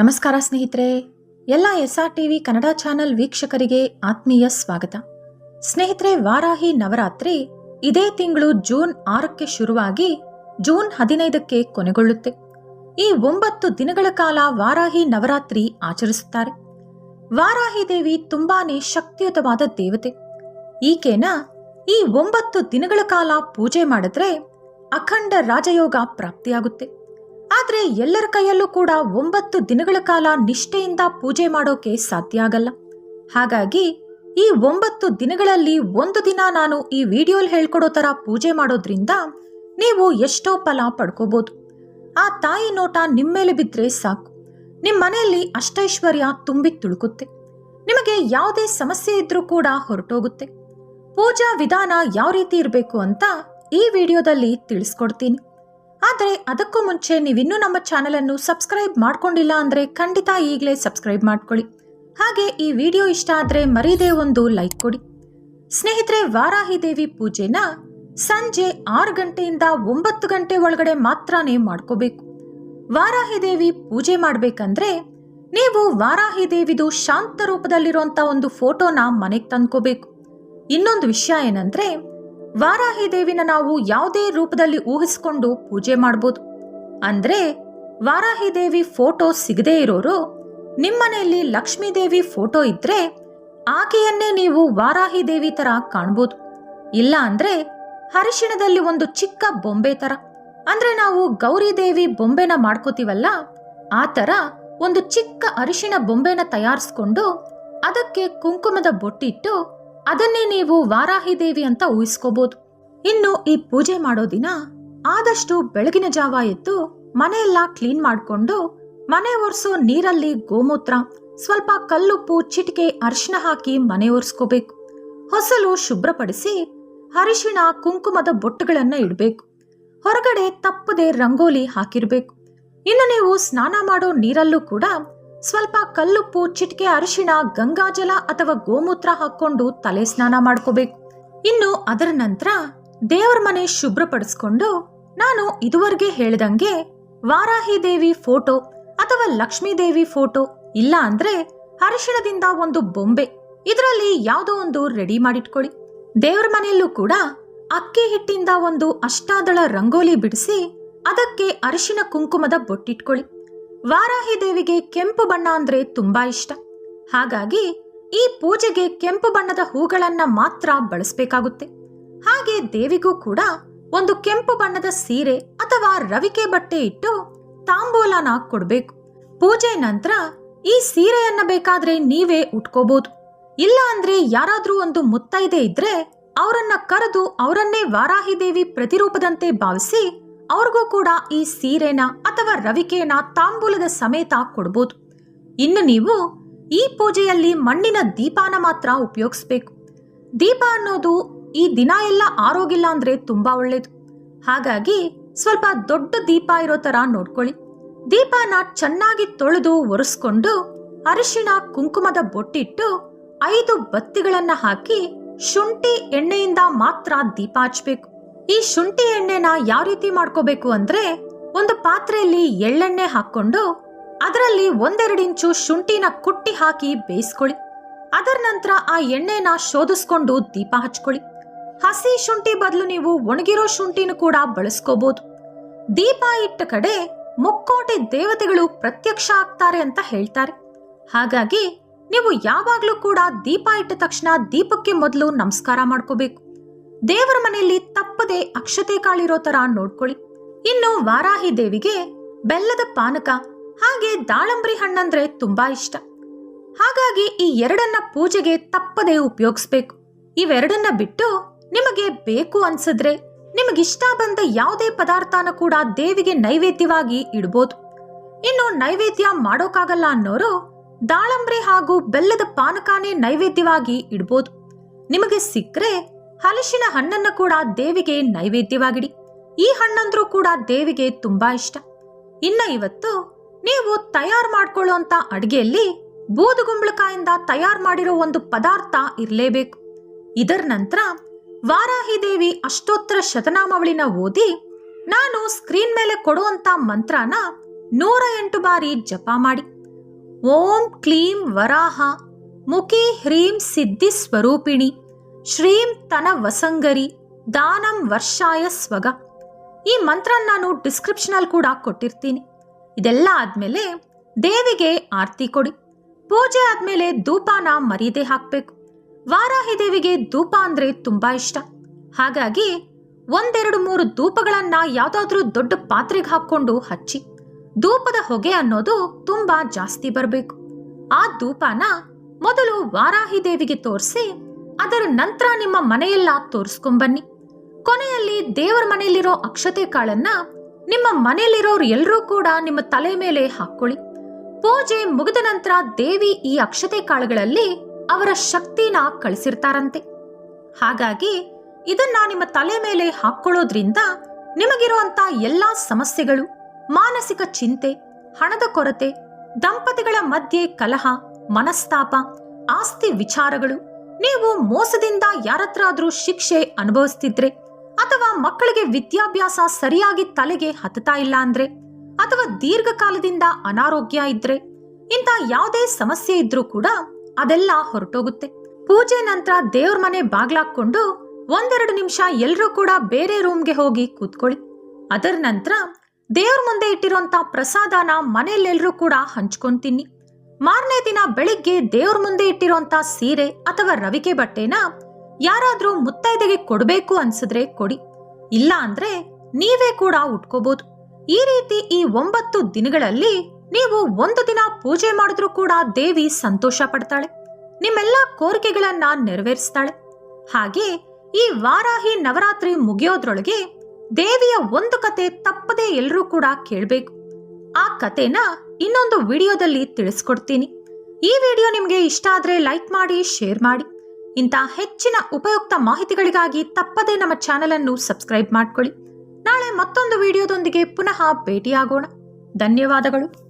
ನಮಸ್ಕಾರ ಸ್ನೇಹಿತರೆ, ಎಲ್ಲ S R TV Kannada channel ವೀಕ್ಷಕರಿಗೆ ಆತ್ಮೀಯ ಸ್ವಾಗತ. ಸ್ನೇಹಿತರೆ, ವಾರಾಹಿ ನವರಾತ್ರಿ ಇದೇ ತಿಂಗಳು ಜೂನ್ ಆರಕ್ಕೆ ಶುರುವಾಗಿ ಜೂನ್ ಹದಿನೈದಕ್ಕೆ ಕೊನೆಗೊಳ್ಳುತ್ತೆ. ಈ ಒಂಬತ್ತು ದಿನಗಳ ಕಾಲ ವಾರಾಹಿ ನವರಾತ್ರಿ ಆಚರಿಸುತ್ತಾರೆ. ವಾರಾಹಿ ದೇವಿ ತುಂಬಾನೇ ಶಕ್ತಿಯುತವಾದ ದೇವತೆ. ಈಕೆನ ಈ ಒಂಬತ್ತು ದಿನಗಳ ಕಾಲ ಪೂಜೆ ಮಾಡಿದ್ರೆ ಅಖಂಡ ರಾಜಯೋಗ ಪ್ರಾಪ್ತಿಯಾಗುತ್ತೆ. ಆದ್ರೆ ಎಲ್ಲರ ಕೈಯಲ್ಲೂ ಕೂಡ ಒಂಬತ್ತು ದಿನಗಳ ಕಾಲ ನಿಷ್ಠೆಯಿಂದ ಪೂಜೆ ಮಾಡೋಕೆ ಸಾಧ್ಯ ಆಗಲ್ಲ. ಹಾಗಾಗಿ ಈ ಒಂಬತ್ತು ದಿನಗಳಲ್ಲಿ ಒಂದು ದಿನ ನಾನು ಈ ವಿಡಿಯೋಲಿ ಹೇಳ್ಕೊಡೋ ಥರ ಪೂಜೆ ಮಾಡೋದ್ರಿಂದ ನೀವು ಎಷ್ಟೋ ಫಲ ಪಡ್ಕೋಬಹುದು ಆ ತಾಯಿ ನೋಟ ನಿಮ್ಮ ಮೇಲೆ ಬಿದ್ದರೆ ಸಾಕು. ನಿಮ್ಮ ಮನೆಯಲ್ಲಿ ಅಷ್ಟೈಶ್ವರ್ಯ ತುಂಬಿ ತುಳುಕುತ್ತೆ. ನಿಮಗೆ ಯಾವುದೇ ಸಮಸ್ಯೆ ಇದ್ರೂ ಕೂಡ ಹೊರಟೋಗುತ್ತೆ. ಪೂಜಾ ವಿಧಾನ ಯಾವ ರೀತಿ ಇರಬೇಕು ಅಂತ ಈ ವಿಡಿಯೋದಲ್ಲಿ ತಿಳಿಸ್ಕೊಡ್ತೀನಿ. ಆದರೆ ಅದಕ್ಕೂ ಮುಂಚೆ ನೀವಿನ್ನೂ ನಮ್ಮ ಚಾನೆಲ್ ಅನ್ನು ಸಬ್ಸ್ಕ್ರೈಬ್ ಮಾಡ್ಕೊಂಡಿಲ್ಲ ಅಂದ್ರೆ ಖಂಡಿತ ಈಗಲೇ ಸಬ್ಸ್ಕ್ರೈಬ್ ಮಾಡ್ಕೊಳ್ಳಿ. ಹಾಗೆ ಈ ವಿಡಿಯೋ ಇಷ್ಟ ಆದ್ರೆ ಮರೀದೇ ಒಂದು ಲೈಕ್ ಕೊಡಿ. ಸ್ನೇಹಿತರೆ, ವಾರಾಹಿ ದೇವಿ ಪೂಜೆನ ಸಂಜೆ ಆರು ಗಂಟೆಯಿಂದ ಒಂಬತ್ತು ಗಂಟೆ ಒಳಗಡೆ ಮಾತ್ರನೇ ಮಾಡ್ಕೋಬೇಕು. ವಾರಾಹಿ ದೇವಿ ಪೂಜೆ ಮಾಡ್ಬೇಕಂದ್ರೆ ನೀವು ವಾರಾಹಿ ದೇವಿದು ಶಾಂತ ರೂಪದಲ್ಲಿರುವಂತ ಒಂದು ಫೋಟೋನ ಮನೆಗೆ ತಂದ್ಕೋಬೇಕು. ಇನ್ನೊಂದು ವಿಷಯ ಏನಂದ್ರೆ ವಾರಾಹಿ ದೇವಿನ ನಾವು ಯಾವುದೇ ರೂಪದಲ್ಲಿ ಊಹಿಸಿಕೊಂಡು ಪೂಜೆ ಮಾಡ್ಬೋದು. ಅಂದ್ರೆ ವಾರಾಹಿ ದೇವಿ ಫೋಟೋ ಸಿಗದೇ ಇರೋರು ನಿಮ್ಮನೆಯಲ್ಲಿ ಲಕ್ಷ್ಮೀ ದೇವಿ ಫೋಟೋ ಇದ್ರೆ ಆಕೆಯನ್ನೇ ನೀವು ವಾರಾಹಿ ದೇವಿ ತರ ಕಾಣ್ಬೋದು. ಇಲ್ಲ ಅಂದ್ರೆ ಹರಿಶಿಣದಲ್ಲಿ ಒಂದು ಚಿಕ್ಕ ಬೊಂಬೆ ತರ. ಅಂದ್ರೆ ನಾವು ಗೌರಿ ದೇವಿ ಬೊಂಬೆನ ಮಾಡ್ಕೋತೀವಲ್ಲ, ಆ ತರ ಒಂದು ಚಿಕ್ಕ ಅರಿಶಿಣ ಬೊಂಬೆನ ತಯಾರಿಸ್ಕೊಂಡು ಅದಕ್ಕೆ ಕುಂಕುಮದ ಬೊಟ್ಟಿಟ್ಟು ಅದನ್ನೇ ನೀವು ವಾರಾಹಿ ದೇವಿ ಅಂತ ಊಹಿಸ್ಕೋಬಹುದು ಇನ್ನು ಈ ಪೂಜೆ ಮಾಡೋ ದಿನ ಆದಷ್ಟು ಬೆಳಗಿನ ಜಾವ ಎದ್ದು ಮನೆಯೆಲ್ಲ ಕ್ಲೀನ್ ಮಾಡಿಕೊಂಡು ಮನೆ ಒರೆಸೋ ನೀರಲ್ಲಿ ಗೋಮೂತ್ರ, ಸ್ವಲ್ಪ ಕಲ್ಲುಪ್ಪು, ಚಿಟಿಕೆ ಅರಿಶಿನ ಹಾಕಿ ಮನೆ ಒರೆಸ್ಕೋಬೇಕು. ಹೊಸಲು ಶುಭ್ರಪಡಿಸಿ ಅರಿಶಿಣ, ಕುಂಕುಮದ ಬೊಟ್ಟುಗಳನ್ನ ಇಡಬೇಕು. ಹೊರಗಡೆ ತಪ್ಪದೆ ರಂಗೋಲಿ ಹಾಕಿರ್ಬೇಕು. ಇನ್ನು ನೀವು ಸ್ನಾನ ಮಾಡೋ ನೀರಲ್ಲೂ ಕೂಡ ಸ್ವಲ್ಪ ಕಲ್ಲುಪ್ಪು, ಚಿಟಿಕೆ, ಅರಿಶಿಣ, ಗಂಗಾಜಲ ಅಥವಾ ಗೋಮೂತ್ರ ಹಾಕೊಂಡು ತಲೆ ಸ್ನಾನ ಮಾಡ್ಕೋಬೇಕು. ಇನ್ನು ಅದರ ನಂತರ ದೇವರ ಮನೆ ಶುಭ್ರಪಡಿಸ್ಕೊಂಡು ನಾನು ಇದುವರೆಗೆ ಹೇಳ್ದಂಗೆ ವಾರಾಹಿ ದೇವಿ ಫೋಟೋ ಅಥವಾ ಲಕ್ಷ್ಮೀ ದೇವಿ ಫೋಟೋ, ಇಲ್ಲ ಅಂದ್ರೆ ಅರಿಶಿಣದಿಂದ ಒಂದು ಬೊಂಬೆ. ಇದರಲ್ಲಿ ಯಾವುದೋ ಒಂದು ರೆಡಿ ಮಾಡಿಟ್ಕೊಳ್ಳಿ. ದೇವರ ಮನೆಯಲ್ಲೂ ಕೂಡ ಅಕ್ಕಿ ಹಿಟ್ಟಿಂದ ಒಂದು ಅಷ್ಟಾದಳ ರಂಗೋಲಿ ಬಿಡಿಸಿ ಅದಕ್ಕೆ ಅರಿಶಿನ ಕುಂಕುಮದ ಬೊಟ್ಟಿಟ್ಕೊಳ್ಳಿ. ವಾರಾಹಿ ದೇವಿಗೆ ಕೆಂಪು ಬಣ್ಣ ಅಂದ್ರೆ ತುಂಬಾ ಇಷ್ಟ. ಹಾಗಾಗಿ ಈ ಪೂಜೆಗೆ ಕೆಂಪು ಬಣ್ಣದ ಹೂಗಳನ್ನ ಮಾತ್ರ ಬಳಸಬೇಕಾಗುತ್ತೆ. ಹಾಗೆ ದೇವಿಗೂ ಕೂಡ ಒಂದು ಕೆಂಪು ಬಣ್ಣದ ಸೀರೆ ಅಥವಾ ರವಿಕೆ ಬಟ್ಟೆ ಇಟ್ಟು ತಾಂಬೂಲನ ಕೊಡ್ಬೇಕು. ಪೂಜೆ ನಂತರ ಈ ಸೀರೆಯನ್ನ ಬೇಕಾದ್ರೆ ನೀವೇ ಉಟ್ಕೋಬಹುದು ಇಲ್ಲ ಅಂದ್ರೆ ಯಾರಾದ್ರೂ ಒಂದು ಮುತ್ತೈದೆ ಇದ್ರೆ ಅವರನ್ನ ಕರೆದು ಅವರನ್ನೇ ವಾರಾಹಿ ದೇವಿ ಪ್ರತಿರೂಪದಂತೆ ಭಾವಿಸಿ ಅವ್ರಿಗೂ ಕೂಡ ಈ ಸೀರೆನ ಅಥವಾ ರವಿಕೆನ ತಾಂಬೂಲದ ಸಮೇತ ಕೊಡ್ಬೋದು. ಇನ್ನು ನೀವು ಈ ಪೂಜೆಯಲ್ಲಿ ಮಣ್ಣಿನ ದೀಪಾನ ಮಾತ್ರ ಉಪಯೋಗಿಸ್ಬೇಕು. ದೀಪ ಅನ್ನೋದು ಈ ದಿನ ಎಲ್ಲ ಆರೋಗಿಲ್ಲ ಅಂದ್ರೆ ತುಂಬಾ ಒಳ್ಳೇದು. ಹಾಗಾಗಿ ಸ್ವಲ್ಪ ದೊಡ್ಡ ದೀಪ ಇರೋ ತರ ನೋಡ್ಕೊಳ್ಳಿ. ದೀಪನ ಚೆನ್ನಾಗಿ ತೊಳೆದು ಒರೆಸ್ಕೊಂಡು ಅರಿಶಿಣ, ಕುಂಕುಮದ ಬೊಟ್ಟಿಟ್ಟು ಐದು ಬತ್ತಿಗಳನ್ನ ಹಾಕಿ ಶುಂಠಿ ಎಣ್ಣೆಯಿಂದ ಮಾತ್ರ ದೀಪ ಹಚ್ಬೇಕು. ಈ ಶುಂಠಿ ಎಣ್ಣೆನ ಯಾವ ರೀತಿ ಮಾಡ್ಕೋಬೇಕು ಅಂದ್ರೆ ಒಂದು ಪಾತ್ರೆಯಲ್ಲಿ ಎಳ್ಳೆಣ್ಣೆ ಹಾಕ್ಕೊಂಡು ಅದರಲ್ಲಿ ಒಂದೆರಡು ಇಂಚು ಶುಂಠಿನ ಕುಟ್ಟಿ ಹಾಕಿ ಬೇಯಿಸ್ಕೊಳ್ಳಿ. ಅದರ ನಂತರ ಆ ಎಣ್ಣೆನ ಶೋಧಿಸ್ಕೊಂಡು ದೀಪ ಹಚ್ಕೊಳ್ಳಿ. ಹಸಿ ಶುಂಠಿ ಬದಲು ನೀವು ಒಣಗಿರೋ ಶುಂಠಿನೂ ಕೂಡ ಬಳಸ್ಕೋಬಹುದು ದೀಪ ಇಟ್ಟ ಕಡೆ ಮುಕ್ಕೋಟಿ ದೇವತೆಗಳು ಪ್ರತ್ಯಕ್ಷ ಆಗ್ತಾರೆ ಅಂತ ಹೇಳ್ತಾರೆ. ಹಾಗಾಗಿ ನೀವು ಯಾವಾಗ್ಲೂ ಕೂಡ ದೀಪ ಇಟ್ಟ ತಕ್ಷಣ ದೀಪಕ್ಕೆ ಮೊದಲು ನಮಸ್ಕಾರ ಮಾಡ್ಕೋಬೇಕು. ದೇವರ ಮನೆಯಲ್ಲಿ ತಪ್ಪದೆ ಅಕ್ಷತೆ ಕಾಳಿರೋ ತರ ನೋಡ್ಕೊಳ್ಳಿ. ಇನ್ನು ವಾರಾಹಿ ದೇವಿಗೆ ಬೆಲ್ಲದ ಪಾನಕ, ಹಾಗೆ ದಾಳಂಬ್ರಿ ಹಣ್ಣಂದ್ರೆ ತುಂಬಾ ಇಷ್ಟ. ಹಾಗಾಗಿ ಈ ಎರಡನ್ನ ಪೂಜೆಗೆ ತಪ್ಪದೆ ಉಪಯೋಗಿಸ್ಬೇಕು. ಇವೆರಡನ್ನ ಬಿಟ್ಟು ನಿಮಗೆ ಬೇಕು ಅನ್ಸಿದ್ರೆ ನಿಮಗಿಷ್ಟ ಬಂದ ಯಾವುದೇ ಪದಾರ್ಥನ ಕೂಡ ದೇವಿಗೆ ನೈವೇದ್ಯವಾಗಿ ಇಡ್ಬೋದು. ಇನ್ನು ನೈವೇದ್ಯ ಮಾಡೋಕ್ಕಾಗಲ್ಲ ಅನ್ನೋರು ದಾಳಂಬ್ರಿ ಹಾಗೂ ಬೆಲ್ಲದ ಪಾನಕಾನೇ ನೈವೇದ್ಯವಾಗಿ ಇಡ್ಬೋದು. ನಿಮಗೆ ಸಿಕ್ಕರೆ ಹಲಸಿನ ಹಣ್ಣನ್ನು ಕೂಡ ದೇವಿಗೆ ನೈವೇದ್ಯವಾಗಿಡಿ. ಈ ಹಣ್ಣಂದ್ರೂ ಕೂಡ ದೇವಿಗೆ ತುಂಬಾ ಇಷ್ಟ. ಇನ್ನ ಇವತ್ತು ನೀವು ತಯಾರು ಮಾಡ್ಕೊಳ್ಳುವಂತ ಅಡಿಗೆಯಲ್ಲಿ ಬೂದುಗುಂಬಳಕಾಯಿಂದ ತಯಾರು ಮಾಡಿರೋ ಒಂದು ಪದಾರ್ಥ ಇರಲೇಬೇಕು. ಇದರ ನಂತರ ವಾರಾಹಿ ದೇವಿ ಅಷ್ಟೋತ್ತರ ಶತನಾಮಾವಳಿನ ಓದಿ ನಾನು ಸ್ಕ್ರೀನ್ ಮೇಲೆ ಕೊಡುವಂತ ಮಂತ್ರನ ನೂರ ಎಂಟು ಬಾರಿ ಜಪ ಮಾಡಿ. ಓಂ ಕ್ಲೀಂ ವರಾಹ ಮುಖಿ ಹ್ರೀಂ ಸಿದ್ಧಿ ಸ್ವರೂಪಿಣಿ ಶ್ರೀಂ ತನ ವಸಂಗರಿ ದಾನಂ ವರ್ಷಾಯ ಸ್ವಗ. ಈ ಮಂತ್ರ ನಾನು ಡಿಸ್ಕ್ರಿಪ್ಷನಲ್ಲಿ ಕೂಡ ಕೊಟ್ಟಿರ್ತೀನಿ. ಇದೆಲ್ಲ ಆದಮೇಲೆ ದೇವಿಗೆ ಆರ್ತಿ ಕೊಡಿ. ಪೂಜೆ ಆದಮೇಲೆ ಧೂಪಾನ ಮರೀದೆ ಹಾಕಬೇಕು. ವಾರಾಹಿ ದೇವಿಗೆ ಧೂಪ ಅಂದ್ರೆ ತುಂಬಾ ಇಷ್ಟ. ಹಾಗಾಗಿ ಒಂದೆರಡು ಮೂರು ಧೂಪಗಳನ್ನ ಯಾವುದಾದ್ರೂ ದೊಡ್ಡ ಪಾತ್ರೆಗೆ ಹಾಕೊಂಡು ಹಚ್ಚಿ. ಧೂಪದ ಹೊಗೆ ಅನ್ನೋದು ತುಂಬಾ ಜಾಸ್ತಿ ಬರಬೇಕು. ಆ ಧೂಪನ ಮೊದಲು ವಾರಾಹಿ ದೇವಿಗೆ ತೋರಿಸಿ, ಅದರ ನಂತರ ನಿಮ್ಮ ಮನೆಯೆಲ್ಲ ತೋರಿಸ್ಕೊಂಬನ್ನಿ ಕೊನೆಯಲ್ಲಿ ದೇವರ ಮನೆಯಲ್ಲಿರೋ ಅಕ್ಷತೆ ಕಾಳನ್ನ ನಿಮ್ಮ ಮನೆಯಲ್ಲಿರೋರು ಎಲ್ಲರೂ ಕೂಡ ನಿಮ್ಮ ತಲೆ ಮೇಲೆ ಹಾಕೊಳ್ಳಿ. ಪೂಜೆ ಮುಗಿದ ನಂತರ ದೇವಿ ಈ ಅಕ್ಷತೆ ಕಾಳುಗಳಲ್ಲಿ ಅವರ ಶಕ್ತಿನ ಕಳಿಸಿರ್ತಾರಂತೆ. ಹಾಗಾಗಿ ಇದನ್ನ ನಿಮ್ಮ ತಲೆ ಮೇಲೆ ಹಾಕೊಳ್ಳೋದ್ರಿಂದ ನಿಮಗಿರುವಂತ ಎಲ್ಲಾ ಸಮಸ್ಯೆಗಳು, ಮಾನಸಿಕ ಚಿಂತೆ, ಹಣದ ಕೊರತೆ, ದಂಪತಿಗಳ ಮಧ್ಯೆ ಕಲಹ, ಮನಸ್ತಾಪ, ಆಸ್ತಿ ವಿಚಾರಗಳು, ನೀವು ಮೋಸದಿಂದ ಯಾರತ್ರ ಆದ್ರೂ ಶಿಕ್ಷೆ ಅನುಭವಿಸ್ತಿದ್ರೆ ಅಥವಾ ಮಕ್ಕಳಿಗೆ ವಿದ್ಯಾಭ್ಯಾಸ ಸರಿಯಾಗಿ ತಲೆಗೆ ಹತ್ತತಾ ಇಲ್ಲ ಅಂದ್ರೆ? ಅಥವಾ ದೀರ್ಘಕಾಲದಿಂದ ಅನಾರೋಗ್ಯ ಇದ್ರೆ? ಇಂಥ ಯಾವುದೇ ಸಮಸ್ಯೆ ಇದ್ರೂ ಕೂಡ ಅದೆಲ್ಲ ಹೊರಟೋಗುತ್ತೆ. ಪೂಜೆ ನಂತರ ದೇವ್ರ ಮನೆ ಬಾಗ್ಲಾಕೊಂಡು ಒಂದೆರಡು ನಿಮಿಷ ಎಲ್ಲರೂ ಕೂಡ ಬೇರೆ ರೂಮ್ಗೆ ಹೋಗಿ ಕೂತ್ಕೊಳ್ಳಿ. ಅದರ ನಂತರ ದೇವ್ರ ಮುಂದೆ ಇಟ್ಟಿರುವಂತ ಪ್ರಸಾದನ ಮನೆಯಲ್ಲೆಲ್ಲರೂ ಕೂಡ ಹಂಚ್ಕೊಂಡ್ ತಿನ್ನಿ ಮಾರನೇ ದಿನ ಬೆಳಿಗ್ಗೆ ದೇವ್ರ ಮುಂದೆ ಇಟ್ಟಿರುವಂತ ಸೀರೆ ಅಥವಾ ರವಿಕೆ ಬಟ್ಟೆನ ಯಾರಾದ್ರೂ ಮುತ್ತೈದೆಗೆ ಕೊಡಬೇಕು ಅನ್ಸಿದ್ರೆ ಕೊಡಿ. ಇಲ್ಲ ಅಂದ್ರೆ ನೀವೇ ಕೂಡ ಉಟ್ಕೋಬಹುದು ಈ ರೀತಿ ಈ ಒಂಬತ್ತು ದಿನಗಳಲ್ಲಿ ನೀವು ಒಂದು ದಿನ ಪೂಜೆ ಮಾಡಿದ್ರೂ ಕೂಡ ದೇವಿ ಸಂತೋಷ ಪಡ್ತಾಳೆ. ನಿಮ್ಮೆಲ್ಲ ಕೋರಿಕೆಗಳನ್ನ ನೆರವೇರಿಸ್ತಾಳೆ. ಹಾಗೆ ಈ ವಾರಾಹಿ ನವರಾತ್ರಿ ಮುಗಿಯೋದ್ರೊಳಗೆ ದೇವಿಯ ಒಂದು ಕತೆ ತಪ್ಪದೆ ಎಲ್ಲರೂ ಕೂಡ ಕೇಳಬೇಕು. ಆ ಕತೆನ ಇನ್ನೊಂದು ವಿಡಿಯೋದಲ್ಲಿ ತಿಳಿಸ್ಕೊಡ್ತೀನಿ. ಈ ವಿಡಿಯೋ ನಿಮಗೆ ಇಷ್ಟ ಆದ್ರೆ ಲೈಕ್ ಮಾಡಿ, ಶೇರ್ ಮಾಡಿ. ಇಂಥ ಹೆಚ್ಚಿನ ಉಪಯುಕ್ತ ಮಾಹಿತಿಗಳಿಗಾಗಿ ತಪ್ಪದೇ ನಮ್ಮ ಚಾನೆಲ್ ಅನ್ನು ಸಬ್ಸ್ಕ್ರೈಬ್ ಮಾಡಿಕೊಳ್ಳಿ. ನಾಳೆ ಮತ್ತೊಂದು ವಿಡಿಯೋದೊಂದಿಗೆ ಪುನಃ ಭೇಟಿಯಾಗೋಣ. ಧನ್ಯವಾದಗಳು.